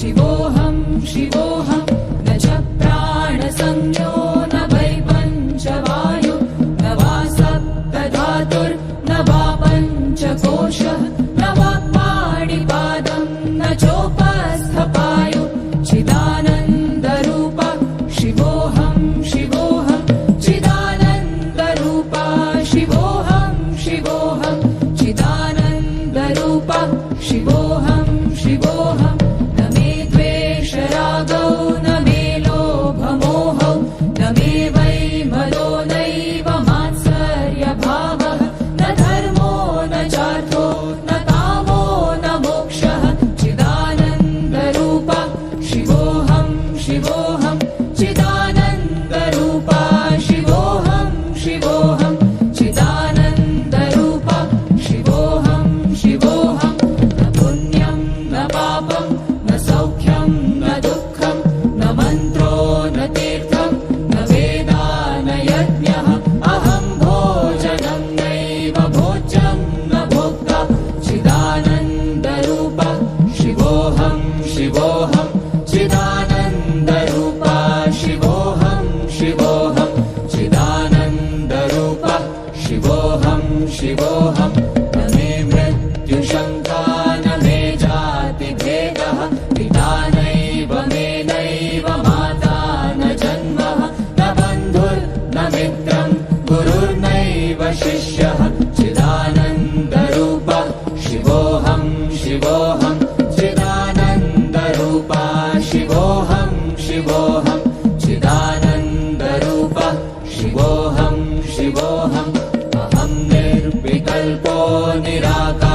शिवोऽहं शिवोऽहं न च प्राणसंज्ञो न वै पञ्चवायु न वा सप्तधातुर्न वा पञ्चकोष गुरुर्नैव शिष्यः चिदानन्दरूप। शिवोऽहं शिवोऽहं चिदानन्दरूपा। शिवोऽहं शिवोऽहं चिदानन्दरूप। शिवोऽहं शिवोऽहम् अहं निर्विकल्पो निराकार।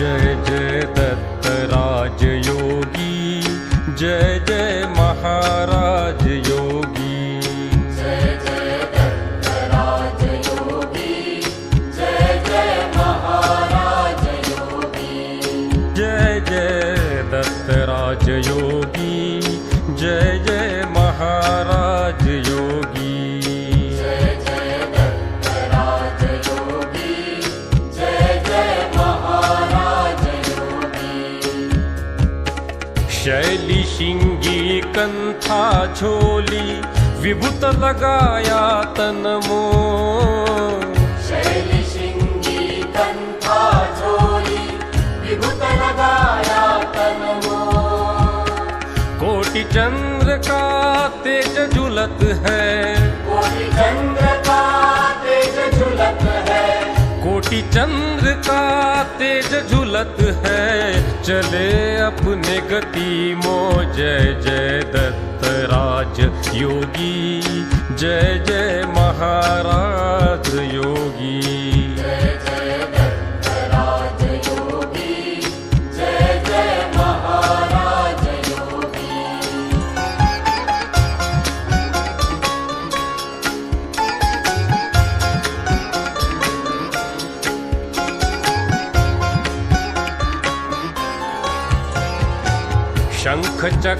जय जय दत्त राज योगी। जय जय महाराज योगी। जय जय दत्त राज योगी जय जय महाराज योगी। शैली शिंगी कंथा झोली विभूत लगाया तन मोह शैली शिंगी कंथा विभूत लगाया कोटि चंद्र का तेज झुलत है। कोटि चंद्र का तेज झुलत है। कोटि चंद्र का तेज झुलत है। चले अपने गति मो जय जय दत्त राज योगी। जय जय महाराज योगी। Şan kaçak